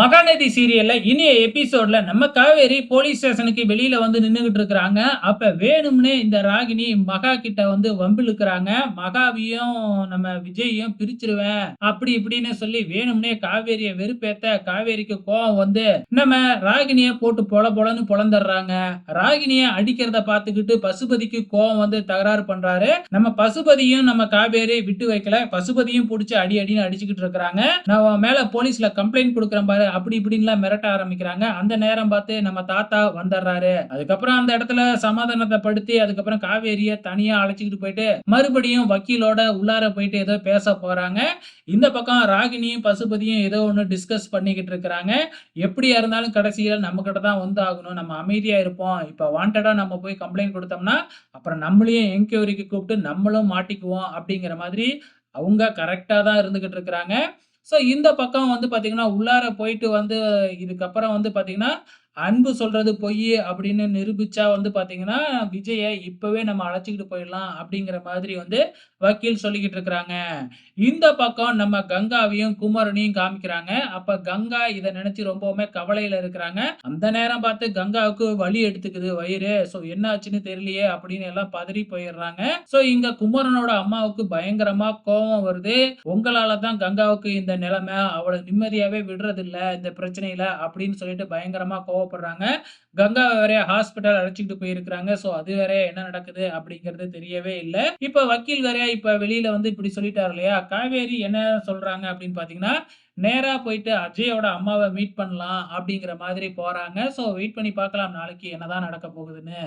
மகாநதி சீரியல்ல இனிய எபிசோட்ல நம்ம காவேரி போலீஸ் ஸ்டேஷனுக்கு வெளியில வந்து நின்னுகிட்டு இருக்கிறாங்க அப்ப வேணும்னே இந்த ராகினி மகா கிட்ட வந்து வம்பிழுக்கிறாங்க. மகாவையும் நம்ம விஜயையும் பிரிச்சிருவேன் அப்படி இப்படின்னு சொல்லி வேணும்னே காவேரியை வெறுப்பேத்த காவேரிக்கு கோபம் வந்து நம்ம ராகினிய போட்டு பொல பொலன்னு பொழந்துடுறாங்க ராகினிய அடிக்கிறத பார்த்துக்கிட்டு பசுபதிக்கு கோவம் வந்து தகராறு பண்றாரு. நம்ம பசுபதியும் நம்ம காவேரி விட்டு வைக்கல. பசுபதியும் பிடிச்சி அடி அடின்னு அடிச்சுக்கிட்டு இருக்கிறாங்க. நான் மேல போலீஸ்ல கம்ப்ளைண்ட் கொடுக்குறேன் பாரு. அப்படி இப்படின்லாம் மிரட்ட ஆரம்பிக்கிறாங்க. அந்த நேரம் பார்த்து நம்ம தாத்தா வந்துடுறாரு அதுக்கப்புறம் அந்த இடத்துல சமாதானத்தை படுத்தி அதுக்கப்புறம் காவேரிய தனியா அழைச்சிக்கிட்டு போயிட்டு மறுபடியும் வக்கீலோட உள்ளார போயிட்டு ஏதோ பேச போறாங்க. இந்த பக்கம் ராகினியும் பசுபதியும் ஏதோ ஒன்று டிஸ்கஸ் பண்ணிக்கிட்டு இருக்கிறாங்க. எப்படியா இருந்தாலும் கடைசியில் நம்ம கிட்ட தான் வந்து ஆகணும். நம்ம அமைதியா இருப்போம். இப்போ வாண்டடா நம்ம போய் கம்ப்ளைண்ட் கொடுத்தோம்னா அப்புறம் நம்மளையும் என்கொயரிக்கு கூப்பிட்டு நம்மளும் மாட்டிக்குவோம் அப்படிங்கிற மாதிரி அவங்க கரெக்டாக தான் இருந்துகிட்டு இருக்கிறாங்க. ஸோ இந்த பக்கம் வந்து பார்த்தீங்கன்னா உள்ளார போயிட்டு வந்து இதுக்கப்புறம் வந்து பார்த்தீங்கன்னா அன்பு சொல்றது பொய் அப்படின்னு நிரூபிச்சா வந்து பாத்தீங்கன்னா விஜய இப்பவே நம்ம அழைச்சிக்கிட்டு போயிடலாம் அப்படிங்கிற மாதிரி வந்து வக்கீல் சொல்லிக்கிட்டு இருக்கிறாங்க. இந்த பக்கம் நம்ம கங்காவையும் குமரனையும் காமிக்கிறாங்க. அப்ப கங்கா இதை நினைச்சு ரொம்பவுமே கவலையில இருக்கிறாங்க. அந்த நேரம் பார்த்து கங்காவுக்கு வலி எடுத்துக்குது வயிறு. சோ என்ன ஆச்சுன்னு தெரியலையே அப்படின்னு எல்லாம் பதறி போயிடுறாங்க. சோ இங்க குமரனோட அம்மாவுக்கு பயங்கரமா கோபம் வருது. உங்களால தான் கங்காவுக்கு இந்த நிலைமை அவளை நிம்மதியாவே விடுறது இல்ல இந்த பிரச்சனையில அப்படின்னு சொல்லிட்டு பயங்கரமா கோவம் கோவப்படுறாங்க. கங்காவை வேற ஹாஸ்பிட்டல் அழைச்சிக்கிட்டு போயிருக்கிறாங்க. ஸோ அது வேற என்ன நடக்குது அப்படிங்கிறது தெரியவே இல்லை. இப்ப வக்கீல் வேற இப்ப வெளியில வந்து இப்படி சொல்லிட்டாரு இல்லையா? காவேரி என்ன சொல்றாங்க அப்படின்னு பாத்தீங்கன்னா நேரா போயிட்டு அஜயோட அம்மாவை மீட் பண்ணலாம் அப்படிங்கிற மாதிரி போறாங்க. ஸோ வெயிட் பண்ணி பார்க்கலாம். நாளைக்கு என்னதான் நடக்க போகுதுன்னு.